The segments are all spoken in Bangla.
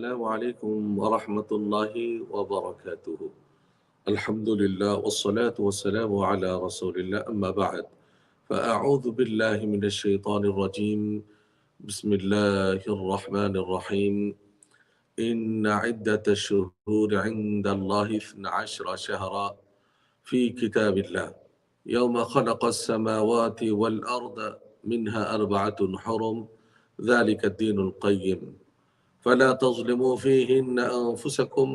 السلام عليكم ورحمة الله وبركاته. الحمد لله والصلاة والسلام على رسول الله. أما بعد فأعوذ بالله من الشيطان الرجيم. بسم الله الرحمن الرحيم. إن عدة الشهور عند الله اثنى عشر شهرا في كتاب الله. يوم خلق السماوات والأرض منها أربعة حرم. ذلك الدين القيم. فلا تظلموا فيهن أنفسكم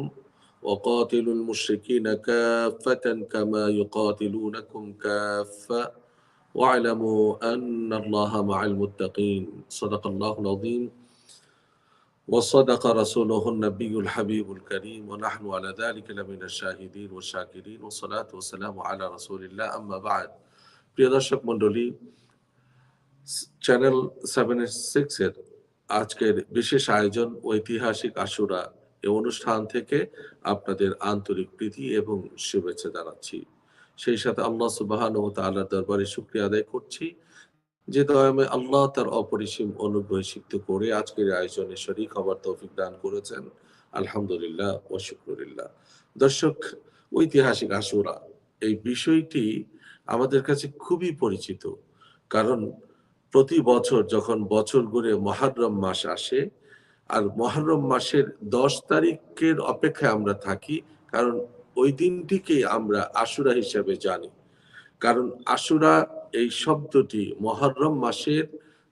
وقاتلوا المشركين كافة كما يقاتلونكم كافة واعلموا أن الله مع المتقين صدق الله العظيم وصدق رسوله النبي الحبيب الكريم ونحن على ذلك لمن الشاهدين والشاكرين والصلاة والسلام على رسول الله أما بعد প্রিয় দর্শক মন্ডলী চ্যানেল সেভেন সিক্স এর আজকের বিশেষ আয়োজন ঐতিহাসিক আশুরা এ অনুষ্ঠান থেকে আপনাদের আন্তরিক প্রীতি এবং শুভেচ্ছা জানাচ্ছি। সেই সাথে আল্লাহ সুবাহান ও তাআলার দরবারে শুক্রিয়া আদায় করছি যে দয়ামে আল্লাহ তার অপরিসীম অনুগ্রহ সিদ্ধ করে আজকের আয়োজনে শরীক হবার তৌফিক দান করেছেন। আলহামদুলিল্লাহ ও শুক্রিল্লাহ দর্শক, ঐতিহাসিক আশুরা এই বিষয়টি আমাদের কাছে খুবই পরিচিত। কারণ প্রতি বছর যখন বছর ঘুরে মহারম মাস আসে, আর মহারম মাসের দশ তারিখের অপেক্ষায় আমরা থাকি, কারণ ওই দিনটিকে আমরা আশুরা হিসাবে জানি। কারণ আশুরা এই শব্দটি মহরম মাসের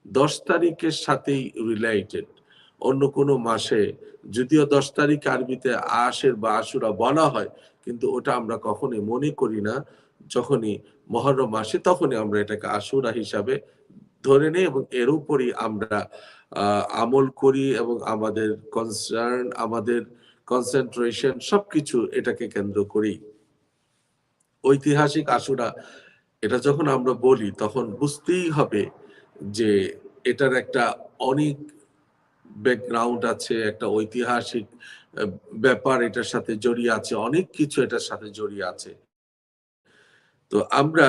দশ তারিখের সাথেই রিলেটেড অন্য কোনো মাসে যদিও দশ তারিখ আরবিতে আশের বা আশুরা বলা হয়, কিন্তু ওটা আমরা কখনই মনে করি না। যখনই মহরম মাসে তখনই আমরা এটাকে আশুরা হিসাবে ধরে নেই এবং এর উপরই আমরা আমল করি এবং আমাদের কনসার্ন আমাদের কনসেন্ট্রেশন সবকিছু এটাকে কেন্দ্র করি। ঐতিহাসিক আশুরা এটা যখন আমরা বলি তখন বুঝতেই হবে যে এটার একটা অনেক ব্যাকগ্রাউন্ড আছে, একটা ঐতিহাসিক ব্যাপার এটার সাথে জড়িয়ে আছে, অনেক কিছু এটার সাথে জড়িয়ে আছে। তো আমরা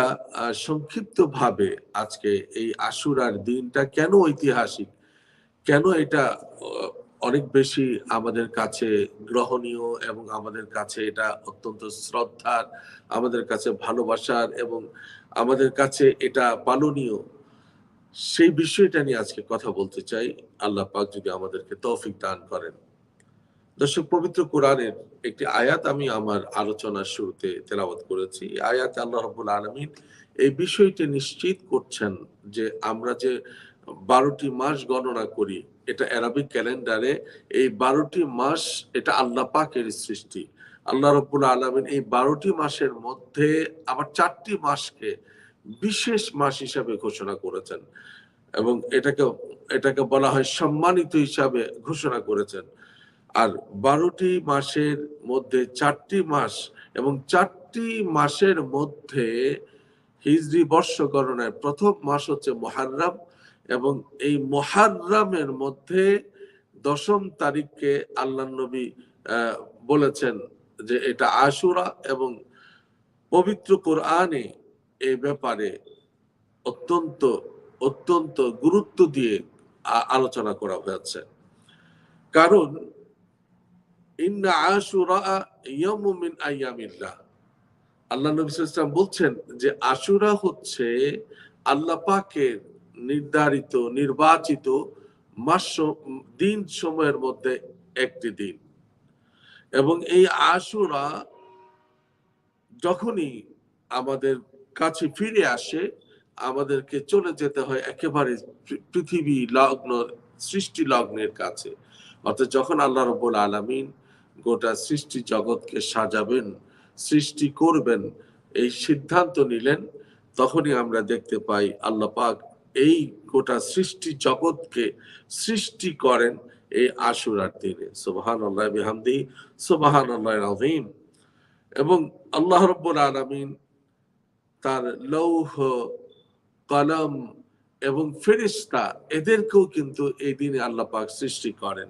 সংক্ষিপ্ত ভাবে আজকে এই আশুরার দিনটা কেন ঐতিহাসিক? কেন এটা অনেক বেশি আমাদের কাছে গ্রহণীয় এবং আমাদের কাছে এটা অত্যন্ত শ্রদ্ধার, আমাদের কাছে ভালোবাসার এবং আমাদের কাছে এটা পালনীয় সেই বিষয়টা নিয়ে আজকে কথা বলতে চাই। আল্লাহ পাক যদি আমাদেরকে তৌফিক দান করেন। দর্শক, পবিত্র কোরআনের একটি আয়াত আমি আমার আলোচনার শুরুতে তেলাওয়াত করেছি। আয়াত আল্লাহ রবুল আলমিন এই বিষয়টি নিশ্চিত করছেন যে আমরা যে বারোটি মাস গণনা করি, এটা অ্যারাবিক ক্যালেন্ডারে এই বারোটি মাস এটা আল্লাহ পাকের সৃষ্টি। আল্লাহ রব্বুল আলমিন এই বারোটি মাসের মধ্যে আবার চারটি মাসকে বিশেষ মাস হিসাবে ঘোষণা করেছেন এবং এটাকে এটাকে বলা হয় সম্মানিত হিসাবে ঘোষণা করেছেন। আর বারোটি মাসের মধ্যে চারটি মাস এবং চারটি মাসের মধ্যে হিজরি বর্ষ গণনায় প্রথম মাস হচ্ছে মহারাম এবং এই মহারামের মধ্যে দশম তারিখকে আল্লাহ নবী বলেছেন যে এটা আশুরা এবং পবিত্র কোরআনে এই ব্যাপারে অত্যন্ত অত্যন্ত গুরুত্ব দিয়ে আলোচনা করা হয়েছে। কারণ আল্লাহ বলছেন যে আশুরা হচ্ছে আল্লাহ পাকের নির্ধারিত, নির্বাচিত মাস দিন সময়ের মধ্যে একটি দিন। এবং এই আশুরা যখনই আমাদের কাছে ফিরে আসে, আমাদেরকে চলে যেতে হয় একেবারে পৃথিবী লগ্ন, সৃষ্টি লগ্নের কাছে। অর্থাৎ যখন আল্লাহ রব্বুল আলমিন গোটা সৃষ্টি জগৎকে সাজাবেন, সৃষ্টি করবেন, এই সিদ্ধান্ত নিলেন, তখনই আমরা দেখতে পাই আল্লাহ পাক এই গোটা সৃষ্টি জগৎকে সৃষ্টি করেন এই আশুরার দিনে সুবাহান আল্লাহ বিহামদি সুবাহান আল্লাহ আজিম এবং আল্লাহ রব্বুল আলমিন তার লৌহ, কলম এবং ফেরিস্তা এদেরকেও কিন্তু এই দিনে আল্লাহ পাক সৃষ্টি করেন।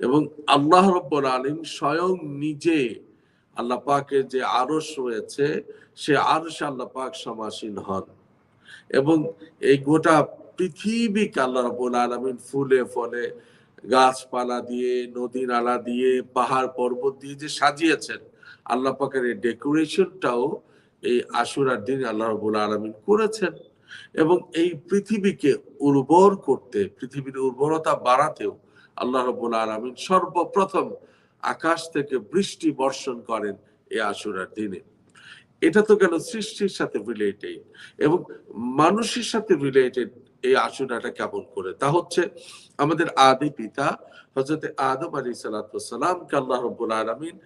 এবং আল্লাহ রব্বুল আলিম স্বয়ং নিজে আল্লাহ পাকের যে আরস রয়েছে, সে আরস আল্লাহ পাক সমাসীন হন। এবং এই গোটা পৃথিবীকে আল্লাহ রব্বুল আলমিন ফুলে ফলে গাছপালা দিয়ে, নদী নালা দিয়ে, পাহাড় পর্বত দিয়ে যে সাজিয়েছেন, আল্লাহ পাকের এই ডেকোরেশনটাও এই আশুরার দিন আল্লাহ রবুল আলমিন করেছেন। এবং এই পৃথিবীকে উর্বর করতে, পৃথিবীর উর্বরতা বাড়াতেও আল্লাহ রবুল আলমিন সর্বপ্রথম আকাশ থেকে বৃষ্টি বর্ষণ করেন এই আশুরার দিনে। এটা তো গেল সৃষ্টির সাথে রিলেটেড এবং মানুষের সাথে রিলেটেড এই আশুরাটা কেমন করে? তা হচ্ছে আমাদের আদি পিতা হজরতে আদম আলী সালাতামকে আল্লাহ রব্বুল আলমিন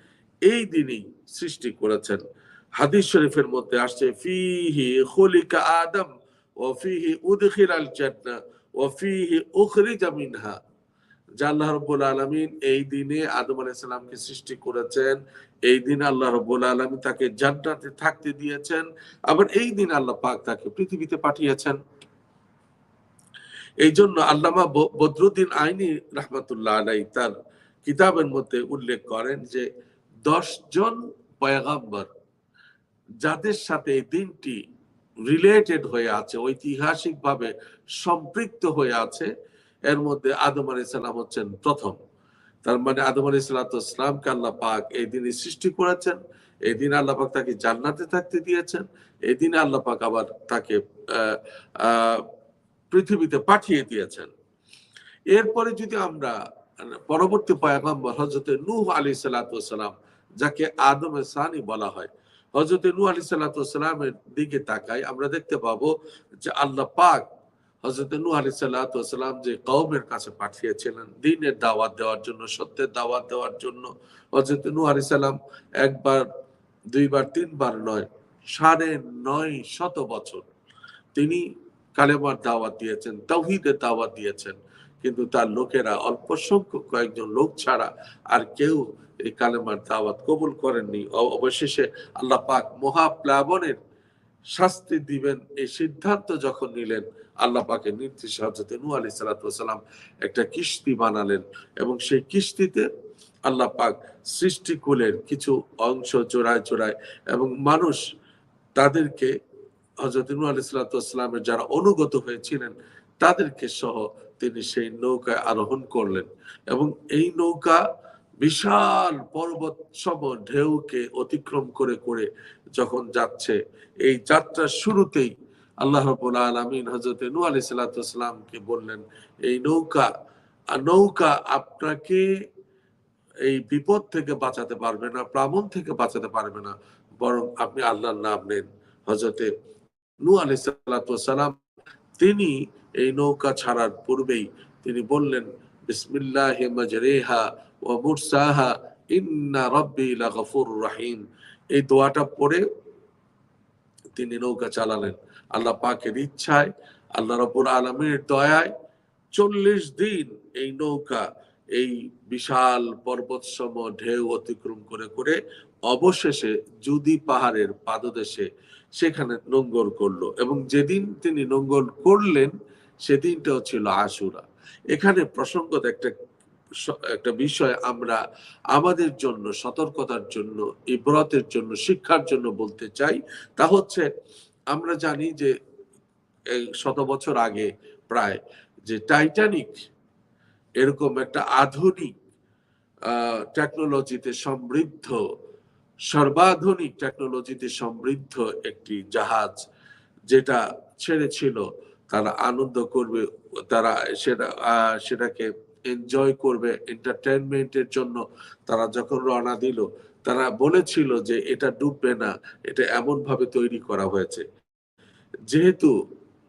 এই দিনই সৃষ্টি করেছেন। হাদিস শরীফের মধ্যে আসছে, ফিহি খুলিকা আদম ও ফিহি উদখিল আল জান্নাহ ও ফিহি উখরিজা মিনহা। আল্লাহ রব্বুল আলমিন এই দিনে আদম সৃষ্টি করেছেন, এই দিন আল্লাহ রব্বুল আলমিন তাকে জান্নাতে থাকতে দিয়েছেন, আবার এই দিন আল্লাহ পাক তাকে পৃথিবীতে পাঠিয়েছেন। এই জন্য আল্লামা বদরুদ্দিন আইনি রহমতুল্লাহ আলাই তার কিতাবের মধ্যে উল্লেখ করেন যে জন পয়গাম্বর যাদের সাথে এই দিনটি রিলেটেড হয়ে আছে ঐতিহাসিক ভাবে সম্পৃক্ত হয়ে আছে এর মধ্যে আদম আলী সাল্লাম হচ্ছেন প্রথম। তার মানে আদম আলী সাল্লাহামকে আল্লাহ পাক এই দিনে সৃষ্টি করেছেন। এই দিন আল্লাহ পাক তাকে জান্নাতে থাকতে দিয়েছেন। এই দিনে আল্লাহ পাক আবার তাকে পৃথিবীতে পাঠিয়ে দিয়েছেন। এরপরে যদি আমরা পরবর্তী পয়গম্বর হজরতে নূহ আলী সাল্লাম যাকে আদমের সানি বলা হয় হজরতে নূহ আলী সাল্লামের দিকে তাকাই আমরা দেখতে পাবো যে আল্লাহ পাক হজরত নূহ আলী সাল্লাম যে কওমের কাছে পাঠিয়েছিলেন, দিনের দাওয়াত দেওয়ার জন্য, সত্যের দাওয়াত দেওয়ার জন্য হজরত নূহ আলী সাল্লাম একবার, দুইবার, তিনবার নয়, সাড়ে নয় শত বছর তিনি কালেমার দাওয়াত দিয়েছেন তৌহিদের দাওয়াত দিয়েছেন। কিন্তু তার লোকেরা অল্প সংখ্যক কয়েকজন লোক ছাড়া আর কেউ এই কালেমার দাওয়াত কবুল করেননি। অবশেষে আল্লাহ পাক মহাপ্লাবনের শাস্তি দিবেন, এই সিদ্ধান্ত যখন নিলেন আল্লাহ পাকের নির্দেশ হজরত নূ আলী সালাতাম একটা কিস্তি বানালেন এবং সেই কিস্তিতে আল্লাহ পাক সৃষ্টিকুলের কিছু অংশ জোড়ায় জোড়ায় এবং মানুষ তাদেরকে হজরত নু আলি সালাতামের যারা অনুগত হয়েছিলেন তাদেরকে সহ তিনি সেই নৌকায় আরোহণ করলেন এবং এই নৌকা বিশাল পর্বত সম ঢেউকে অতিক্রম করে করে যখন যাচ্ছে, এই যাত্রার শুরুতেই আল্লাহ রবুল আলমিন হজরত নু আলি সাল্লাতামকে বললেন, এই নৌকা নৌকা আপনাকে এই বিপদ থেকে বাঁচাতে পারবে না, প্লাবন থেকে বাঁচাতে পারবে না, বরং আপনি আল্লাহর নাম নেন। হজরতে নু আলি সাল্লাতাম তিনি এই নৌকা ছাড়ার পূর্বেই তিনি বললেন, বিসমিল্লাহ ইন্না রব্বি রাহিম। এই দোয়াটা পড়ে তিনি নৌকা চালালেন। আল্লাহ পাকের ইচ্ছায়, আল্লাহ রব্বুল আলমীর দয়ায় চল্লিশ দিন এই নৌকা, এই বিশাল পর্বতসম ঢেউ অতিক্রম করে করে অবশেষে জুদি পাহাড়ের পাদদেশে সেখানে নোঙ্গর করল এবং যেদিন তিনি নোঙ্গর করলেন, সেদিনটাও ছিল আশুরা। এখানে প্রসঙ্গত একটা একটা বিষয় আমরা আমাদের জন্য, সতর্কতার জন্য, ইব্রতের জন্য, শিক্ষার জন্য বলতে চাই। তা হচ্ছে, আমরা জানি যে শত বছর আগে প্রায় যে টাইটানিক এরকম একটা আধুনিক টেকনোলজিতে সমৃদ্ধ, সর্বাধুনিক টেকনোলজিতে সমৃদ্ধ একটি জাহাজ যেটা ছেড়েছিল, তারা আনন্দ করবে, তারা সেটা সেটাকে এনজয় করবে এন্টারটেনমেন্টের জন্য। তারা যখন রওনা দিল, তারা বলেছিল যে এটা ডুববে না, এটা এমন ভাবে তৈরি করা হয়েছে। যেহেতু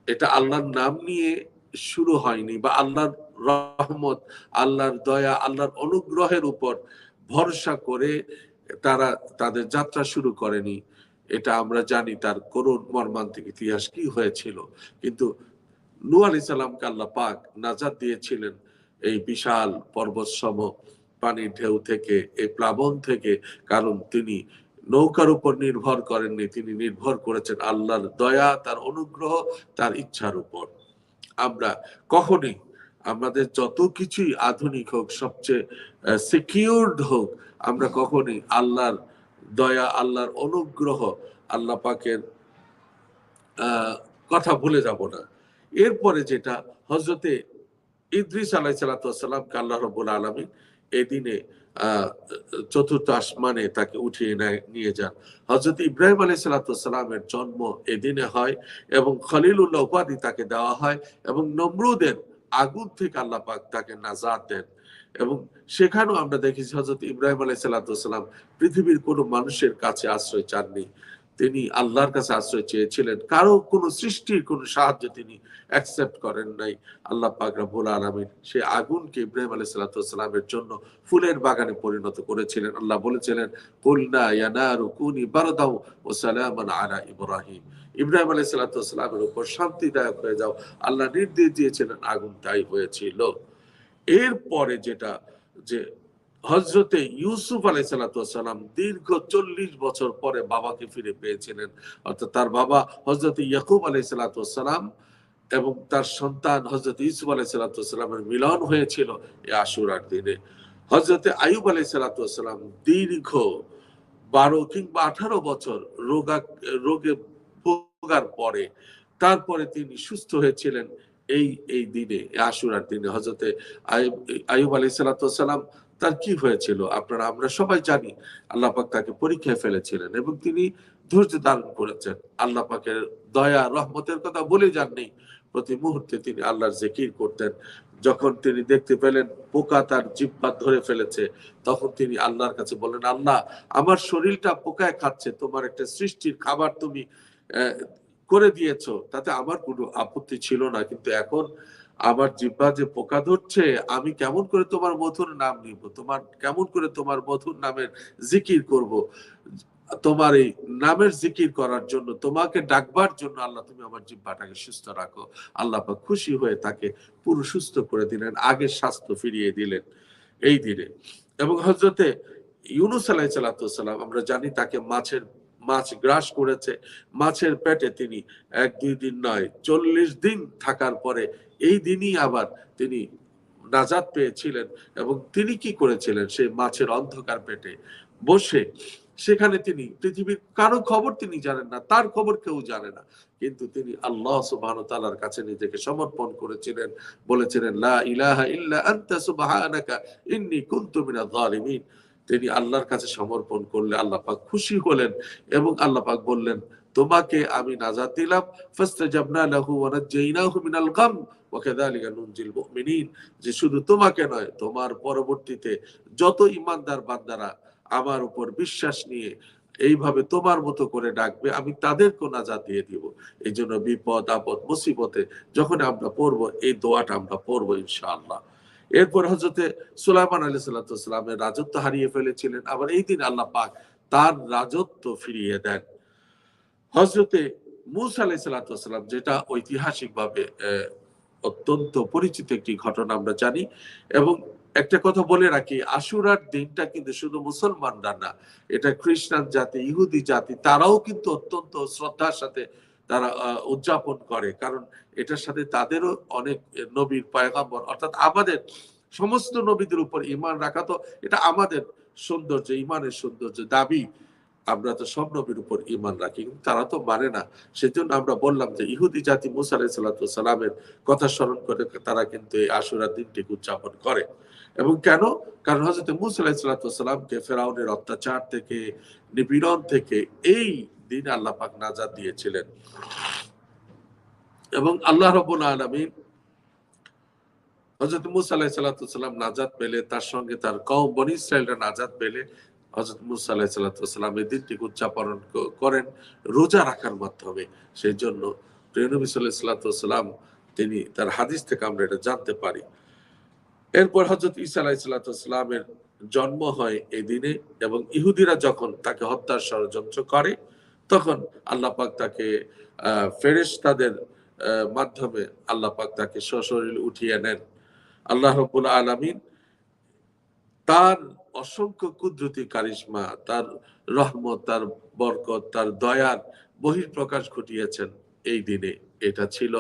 এটা আল্লাহর নাম নিয়ে শুরু হয়নি বা আল্লাহর রহমত, আল্লাহর দয়া, আল্লাহর অনুগ্রহের উপর ভরসা করে তারা তাদের যাত্রা শুরু করেনি, এটা আমরা জানি তার করুণ মর্মান্তিক ইতিহাস কি হয়েছিল। কিন্তু নূ আলি সাল্লামকে আল্লাহ পাক নাজাদ দিয়েছিলেন। এই বিশাল পর্বতসম পানির ঢেউ থেকে, এই প্লাবন থেকে, কারণ তিনি নৌকার উপর নির্ভর করেননি, তিনি নির্ভর করেছেন আল্লাহর দয়া, তার অনুগ্রহ, তার ইচ্ছার উপর। আমরা কখনই, আমাদের যত কিছুই আধুনিক হোক, সবচেয়ে সিকিউরড হোক, আমরা কখনই আল্লাহর দয়া, আল্লাহর অনুগ্রহ, আল্লাহ পাকের কথা ভুলে যাব না। এরপরে যেটা হজরতে ইদ্রিস আলাই সালাতামকে আল্লাহ রবুল আলমী এই দিনে চতুর্থ আসমানে তাকে উঠিয়ে নিয়ে যান। হজরত ইব্রাহিম আলাই সালাতামের জন্ম এদিনে হয় এবং খলিলুল্লাহ উপাধি তাকে দেওয়া হয় এবং নমরুদের আগুন থেকে আল্লাহ পাক তাকে নাজাদ দেন। এবং সেখানেও আমরা দেখেছি হজরত ইব্রাহিম আলাই সালাতাম পৃথিবীর কোনো মানুষের কাছে আশ্রয় চাননি। তিনি আল্লাহর কাছে আশ্রয় চেয়েছিলেন। কারও কোনো সৃষ্টির কোনো সাহায্য তিনি অ্যাকসেপ্ট করেন নাই। আল্লাহ পাক রব্বুল আলামিন সেই আগুনকে ইব্রাহিম আলাইহিস সালামের জন্য ফুলের বাগানে পরিণত করেছিলেন। আল্লাহ বলেছিলেন, কুলনা ইয়া নারু কুনি বারদাও ওয়া সালামান আলা ইব্রাহিম। ইব্রাহিম আলাইহিস সালামের উপর শান্তিদায়ক হয়ে যাও। আল্লাহ নির্দেশ দিয়েছিলেন, আগুন তাই হয়েছিল। এরপরে যেটা যে হজরতে ইউসুফ আলাই সালাম দীর্ঘ চল্লিশ বছর পরে বাবাকে ফিরে পেয়েছিলেন। অর্থাৎ তার বাবা হজরত ইয়াকুব আলাই সালাম এবং তার সন্তান হজরত ইউসুফ আলাই সালামের মিলন হয়েছিল এই আশুরার দিনে। হজরতে আয়ুব আলাই সালাম দীর্ঘ বারো কিংবা আঠারো বছর রোগা, রোগে ভোগার পরে তারপরে তিনি সুস্থ হয়েছিলেন এই এই দিনে আশুরার দিনে। হজরতে আয়ুব আলাই সালাম তার কি হয়েছিল? আপনারা, আমরা সবাই জানি আল্লাহ পাক তাকে পরীক্ষায় ফেলেছিলেন এবং তিনি ধৈর্য ধারণ করেছেন। আল্লাহ পাকের দয়া, রহমতের কথা বলে যাননি। প্রতি মুহূর্তে তিনি আল্লাহর জিকির করতেন। যখন তিনি দেখতে পেলেন পোকা তার জিব্বা ধরে ফেলেছে, তখন তিনি আল্লাহর কাছে বলেন আল্লাহ, আমার শরীরটা পোকায় খাচ্ছে, তোমার একটা সৃষ্টির খাবার তুমি করে দিয়েছ। তাতে আমার কোনো আপত্তি ছিল না। কিন্তু এখন আমার জিব্বা যে পোকা ধরছে, আমি কেমন করে তোমার মধুর নাম নিব? তোমার, কেমন করে তোমার মধুর নামের জিকির করব? তোমার এই নামের জিকির করার জন্য, তোমাকে ডাকবার জন্য আল্লাহ তুমি আমার জিব্বাটাকে সুস্থ রাখো। আল্লাহ খুশি হয়ে তাকে পুরো সুস্থ করে দিলেন আগের স্বাস্থ্য ফিরিয়ে দিলেন এই দিনে। এবং হজরতে ইউনুস আলাই সালাম, আমরা জানি তাকে মাছের, মাছ গ্রাস করেছে। মাছের পেটে তিনি এক দুই দিন নয়, চল্লিশ দিন থাকার পরে এই দিনই আবার তিনি নাজাদ পেয়েছিলেন এবং তিনি কি করেছিলেন সেই মাছের অন্ধকার পেটে বসে সেখানে তিনি পৃথিবীর কারও খবর তিনি জানেন না, তার খবর কেউ জানে না। কিন্তু তিনি আল্লাহ সুবহান কাছে নিজেকে সমর্পণ করেছিলেন, বলেছিলেন, লা ইলাহা ইল্লা জালিমিন তিনি আল্লাহর কাছে সমর্পণ করলে আল্লাহ পাক খুশি হলেন এবং আল্লাহ পাক বললেন তোমাকে আমি নাজাত দিলাম। ফাস্তাজাবনা লাহু ওয়া নাজ্জাইনাহু মিনাল গাম ওয়া কাযালিকা নুনজিল মুমিনিন। যে শুধু তোমাকে নয়, তোমার পরবর্তীতে যত ইমানদার বান্দারা আমার উপর বিশ্বাস নিয়ে এইভাবে তোমার মতো করে ডাকবে, আমি তাদেরকে নাজাত দিয়ে দিব। এই জন্য বিপদ, আপদ, মুসিবতে যখন আমরা পড়ব, এই দোয়াটা আমরা পড়ব ইনশাআল্লাহ। এরপর হজরতে সুলাইমান আলী সাল্লামের রাজত্ব হারিয়ে ফেলেছিলেন। আবার এই দিন আল্লাহ পাক তার রাজত্ব ফিরিয়ে দেন। হজরতে মুসা আলাই সাল্লাম যেটা ঐতিহাসিকভাবে আহ, অত্যন্ত পরিচিত একটি ঘটনা আমরা জানি। এবং একটা কথা বলে রাখি আশুরার দিনটা কিন্তু শুধু মুসলমানরা না এটা খ্রিস্টান জাতি ইহুদি জাতি তারাও কিন্তু অত্যন্ত শ্রদ্ধার সাথে তারা উদযাপন করে। কারণ এটার সাথে তাদেরও অনেক নবীর পয়গাম্বর অর্থাৎ আমাদের সমস্ত নবীদের উপর ইমান রাখা তো এটা আমাদের সৌন্দর্য ইমানের সৌন্দর্য দাবি। আমরা তো সব নবীর উপর ইমান রাখি, কিন্তু তারা তো মানে না। সেজন্য আমরা বললাম যে ইহুদি জাতি মুসা আলাই সালামের কথা স্মরণ করে তারা কিন্তু এই আশুরা দিনটিকে উদযাপন করে। এবং কেন? কারণ হজরত মুসা ফেরাউনের অত্যাচার থেকে, নিপীড়ন থেকে এই দিন আল্লাহ পাক নাজাদ দিয়েছিলেন। এবং আল্লাহ রবুল আলমিন হজরত মুসা আলাহি সাল্লাম নাজাদ পেলে, তার সঙ্গে তার কম বনি ইসরায়েলরা নাজাদ পেলে হজরত মুসা আলাহি সাল্লাম এই দিনটিকে উদযাপন করেন রোজা রাখার মাধ্যমে। সেই জন্য প্রিয়নবী সাল্লাহ সাল্লাম তিনি তার হাদিস থেকে আমরা এটা জানতে পারি। এরপর হজরত ইসা আলাহি সাল্লামের জন্ম হয় এই দিনে এবং ইহুদিরা যখন তাকে হত্যার ষড়যন্ত্র করে তখন আল্লাহ পাক তাকে আহ ফেরেশতাদের আহ, মাধ্যমে আল্লাহ তাকে সশরীর উঠিয়ে নেন। আল্লাহ রব্বুল আলামিন তার অসংখ্য কুদরতি কারিশমা, তার রহমত, তার বরকত, তার দয়ার বহিঃপ্রকাশ ঘটিয়েছেন এই দিনে। এটা ছিল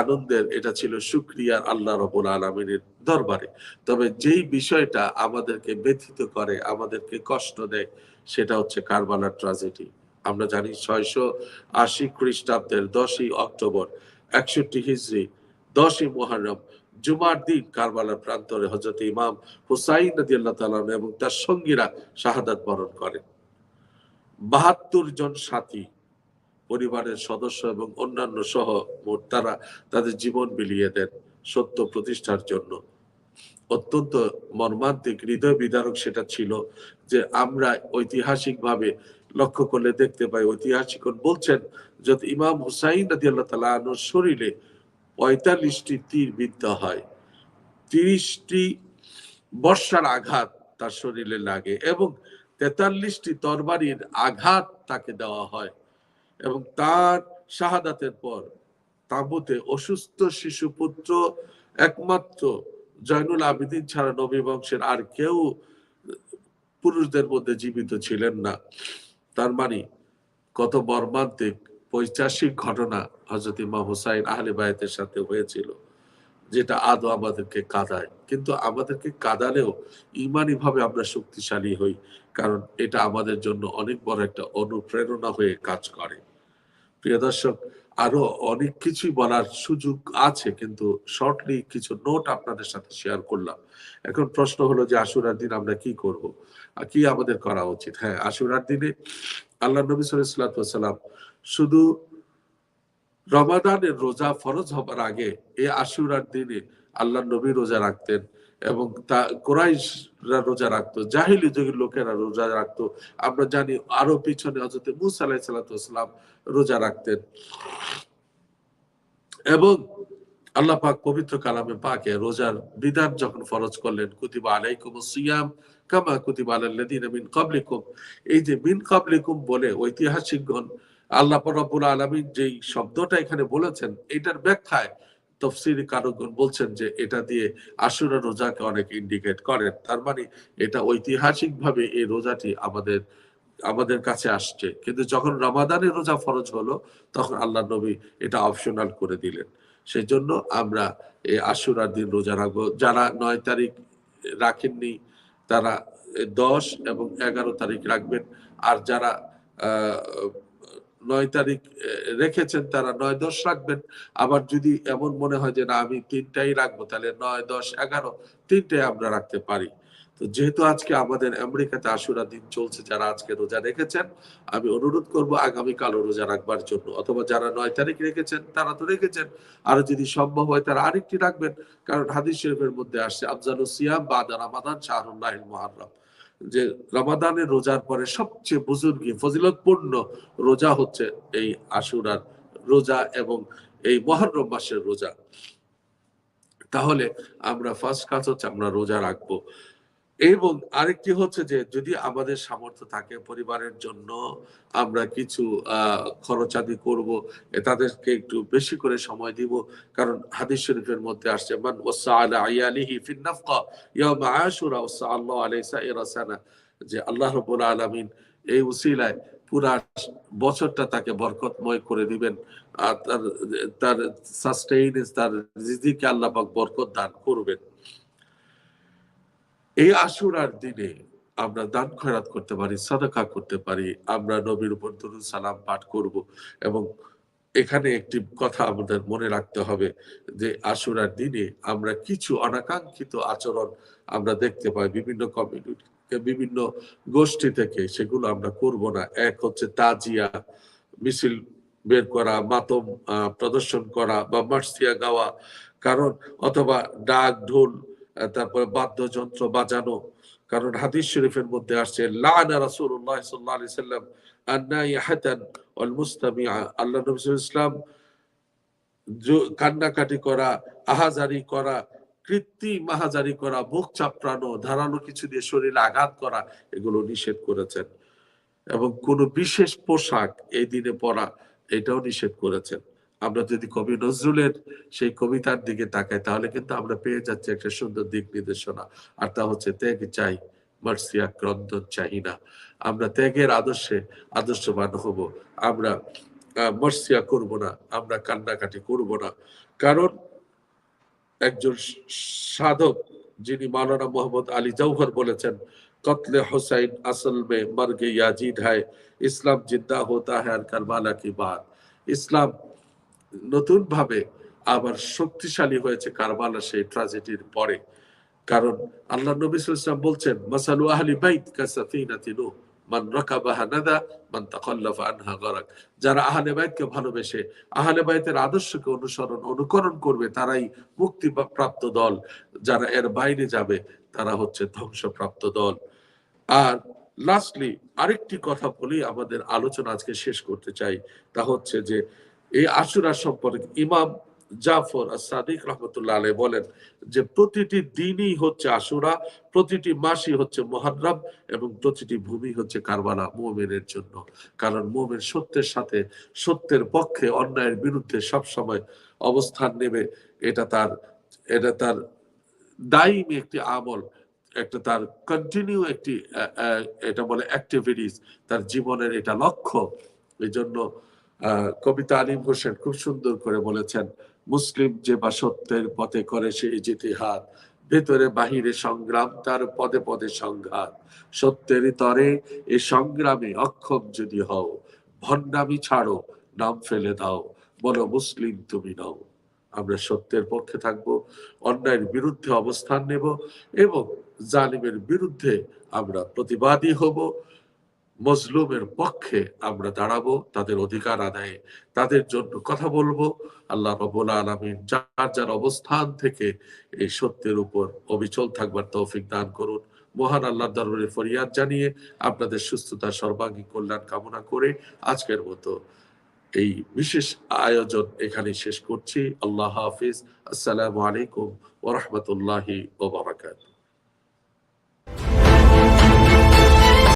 আনন্দের, এটা ছিল শুক্রিয়ার আল্লাহ রবুল আলমিনের দরবারে। তবে যেই বিষয়টা আমাদেরকে ব্যথিত করে, আমাদেরকে কষ্ট দেয়, সেটা হচ্ছে কারবালার ট্রাজেডি। আমরা জানি ছয়শো আশি খ্রিস্টাব্দের দশই অক্টোবর, একষট্টি হিজড়ি দশই মহরম জুমার দিন কারবালার প্রান্তরে হজরত ইমাম হুসাইন নদী আল্লাহ তালাম এবং তার সঙ্গীরা শাহাদাত বরণ করেন বাহাত্তর জন সাথী, পরিবারের সদস্য এবং অন্যান্য সহ মোট তারা তাদের জীবন বিলিয়ে দেন সত্য প্রতিষ্ঠার জন্য। অত্যন্ত মর্মান্তিক হৃদয় বিদারক সেটা ছিল যে আমরা ঐতিহাসিকভাবে লক্ষ্য করলে দেখতে পাই ঐতিহাসিক বলছেন যে ইমাম হুসাইন রাজি আল্লাহ তালা শরীরে পঁয়তাল্লিশটি তীর বিদ্ধ হয়। তিরিশটি বর্ষার আঘাত তার শরীরে লাগে এবং তেতাল্লিশটি তরবারির আঘাত তাকে দেওয়া হয় এবং তার শাহাদাতের পর তাঁবুতে অসুস্থ শিশু পুত্র একমাত্র জয়নুল আবিদিন ছাড়া নবী বংশের আর কেউ পুরুষদের মধ্যে জীবিত ছিলেন না। তার মানে কত মর্মান্তিক পৈচাসিক ঘটনা হজরত ইমাম হুসাইন আহলে বায়তের সাথে হয়েছিল, যেটা আদৌ আমাদেরকে কাঁদায়। কিন্তু আমাদেরকে কাঁদালেও ইমানি ভাবে আমরা শক্তিশালী হই, কারণ এটা আমাদের জন্য অনেক বড় একটা অনুপ্রেরণা হয়ে কাজ করে। প্রিয় দর্শক, আরও অনেক কিছুই বলার সুযোগ আছে, কিন্তু শর্টলি কিছু নোট আপনাদের সাথে শেয়ার করলাম। এখন প্রশ্ন হলো যে আশুরার দিন আমরা কি করব? কি আমাদের করা উচিত? হ্যাঁ আশুরার দিনে আল্লাহ নবী সাল্লাম শুধু রমাদানের রোজা ফরজ হবার আগে এই আশুরার দিনে আল্লাহ নবী রোজা রাখতেন এবং তা কোরাইশরা রোজা রাখতো, জাহিলি যুগের লোকেরা রোজা রাখতো। আমরা জানি আরও পিছনে হজরত মুসা আলাহি রোজা রাখতেন। এবং আল্লাহ পাক পবিত্র কালামে পাকে রোজার বিধান যখন ফরজ করলেন, কুতিবা আলাইকুম সিয়াম কামা কুতিবা মিন এই যে মিন বলে ঐতিহাসিকগণ, আল্লাহ যেই শব্দটা এখানে বলেছেন, এটার ব্যাখ্যায় কারকগণ বলছেন যে এটা দিয়ে আশুরা রোজাকে অনেক ইন্ডিকেট তার মানে এটা ঐতিহাসিকভাবে এই রোজাটি আমাদের আমাদের কাছে আসছে। কিন্তু যখন রমাদানের রোজা ফরজ হলো, তখন আল্লাহ নবী এটা অপশনাল করে দিলেন। সেই জন্য আমরা এই আশুরার দিন রোজা রাখব। যারা নয় তারিখ রাখেননি তারা দশ এবং এগারো তারিখ রাখবেন, আর যারা নয় তারিখ রেখেছেন তারা নয় দশ রাখবেন। আবার যদি এমন মনে হয় যে না, আমি তিনটাই রাখব, তাহলে নয়, দশ, এগারো তিনটাই আমরা রাখতে পারি। তো যেহেতু আজকে আমাদের আমেরিকাতে আশুরা দিন চলছে, যারা আজকে রোজা রেখেছেন, আমি অনুরোধ করব আগামীকালও রোজা রাখবার জন্য। অথবা যারা নয় তারিখ রেখেছেন, তারা তো রেখেছেন। আর যদি সম্ভব হয় তারা আরেকটি রাখবেন, কারণ হাদিস শরীফের মধ্যে আসছে, আফজালু সিয়াম বাদা রামাদান শাহরুল্লাহ মহারম যে রমাদানের রোজার পরে সবচেয়ে বুজুর্গি, ফজিলতপূর্ণ রোজা হচ্ছে এই আশুরার রোজা এবং এই মহরম মাসের রোজা। তাহলে আমরা ফার্স্ট কাজ হচ্ছে আমরা রোজা রাখব। এবং আরেকটি হচ্ছে যে, যদি আমাদের সামর্থ্য থাকে পরিবারের জন্য, আমরা কিছু খরচাদি করব তাদেরকে একটু বেশি করে সময় দিব। কারণ হাদিস শরীফের মধ্যে আসছে, মান ওয়াসআলা আয়ালিহি ফিন নাফকা, ইয়াউম আশুরা ওয়াসআল্লাহু আলাইহি সাইরা সানা। যে আল্লাহ রাব্বুল আলামিন এই উসিলায় পুরা বছরটা তাকে বরকতময় করে দিবেন। আর তার তার সাস্টেইনেন্স তার রিজিকে আল্লাহ পাক বরকত দান করবেন। এই আশুরার দিনে আমরা দান খয়রাত করতে পারি, সাদাকা করতে পারি, আমরা নবীর উপর দরুদ সালাম পাঠ করব এবং এখানে একটি কথা আমাদের মনে রাখতে হবে যে আশুরার দিনে আমরা কিছু অনাকাঙ্ক্ষিত আচরণ আমরা দেখতে পাই বিভিন্ন কমিউনিটি বিভিন্ন গোষ্ঠী থেকে, সেগুলো আমরা করব না। এক হচ্ছে তাজিয়া, মিছিল বের করা, মাতম প্রদর্শন করা বা মার্সিয়া গাওয়া, কারণ অথবা ডাক, ঢোল তারপরে বাদ্যযন্ত্র বাজানো। কারণ হাদিস শরীফের মধ্যে আসছে, লানা রাসূলুল্লাহ সাল্লাল্লাহু আলাইহি সাল্লাম মুস্তামিআ। আল্লাহ নবী কান্নাকাটি করা, আহাজারি করা, কৃত্রিম আহাজারি করা, বুক চাপড়ানো, ধারালো কিছু দিয়ে শরীরে আঘাত করা, এগুলো নিষেধ করেছেন। এবং কোন বিশেষ পোশাক এই দিনে পরা, এটাও নিষেধ করেছেন। আমরা যদি কবি নজরুলের সেই কবিতার দিকে তাকাই, তাহলে কিন্তু আমরা পেয়ে যাচ্ছি একটা সুন্দর দিক নির্দেশনা। আর তা হচ্ছে, ত্যাগ চাই, মার্সিয়া ক্রন্দন চাই না। আমরা ত্যাগের আদর্শে আদর্শবান হব। আমরা মর্সিয়া করব না, আমরা কান্নাকাটি করব না। কারণ একজন সাধক, যিনি মাওলানা মোহাম্মদ আলী জৌহর বলেছেন, কতলে হোসাইন আসল মে মর্গে ইয়াজিদ হায়, ইসলাম জিদ্দা হতা হ্যাঁ কারবালা কি বাত। ইসলাম নতুন ভাবে আবার শক্তিশালী হয়েছে কারবালা সেই ট্রাজেডির পরে। কারণ আল্লাহ নবী বলছেন, মাসালু আহলি বাইত মান নাদা, মান আনহা গারাক। যারা আহলে বাইতকে ভালোবেসে, আহলে বাইতের আদর্শকে অনুসরণ, অনুকরণ করবে, তারাই মুক্তি প্রাপ্ত দল। যারা এর বাইরে যাবে, তারা হচ্ছে ধ্বংসপ্রাপ্ত দল। আর লাস্টলি আরেকটি কথা বলি, আমাদের আলোচনা আজকে শেষ করতে চাই, তা হচ্ছে যে এই আশুরা সম্পর্কে ইমাম জাফর সাদিক রহমতুল্লাহ আলাই বলেন যে প্রতিটি দিনই হচ্ছে আশুরা, প্রতিটি মাসই হচ্ছে মহারম এবং প্রতিটি ভূমি হচ্ছে কারবালা মোমেনের জন্য। কারণ মোমেন সত্যের সাথে সত্যের পক্ষে অন্যায়ের বিরুদ্ধে সব সময় অবস্থান নেবে। এটা তার এটা তার দায়ী একটি আমল, একটা তার কন্টিনিউ একটি এটা বলে অ্যাক্টিভিটিস তার জীবনের এটা লক্ষ্য। এই জন্য কবিতা আলিম হোসেন খুব সুন্দর করে বলেছেন, মুসলিম যে বা সত্যের পথে করে সেই জিতিহাদ ভেতরে বাহিরে সংগ্রাম, তার পদে পদে সংঘাত। সত্যের তরে এ সংগ্রামে অক্ষম যদি হও, ভণ্ডামি ছাড়ো, নাম ফেলে দাও, বলো মুসলিম তুমি নও। আমরা সত্যের পক্ষে থাকব, অন্যায়ের বিরুদ্ধে অবস্থান নেব এবং জালিমের বিরুদ্ধে আমরা প্রতিবাদী হব। মজলুমের পক্ষে আমরা দাঁড়াবো, তাদের অধিকার আদায়ে তাদের জন্য কথা বলব। আল্লাহ রবুল আলমিন যার যার অবস্থান থেকে এই সত্যের উপর অবিচল থাকবার তৌফিক দান করুন। মহান আল্লাহ দরবারে ফরিয়াদ জানিয়ে আপনাদের সুস্থতা, সর্বাঙ্গীন কল্যাণ কামনা করে আজকের মতো এই বিশেষ আয়োজন এখানে শেষ করছি। আল্লাহ হাফিজ। আসসালামু আলাইকুম ওরহমতুল্লাহি ওবরাকাতুহ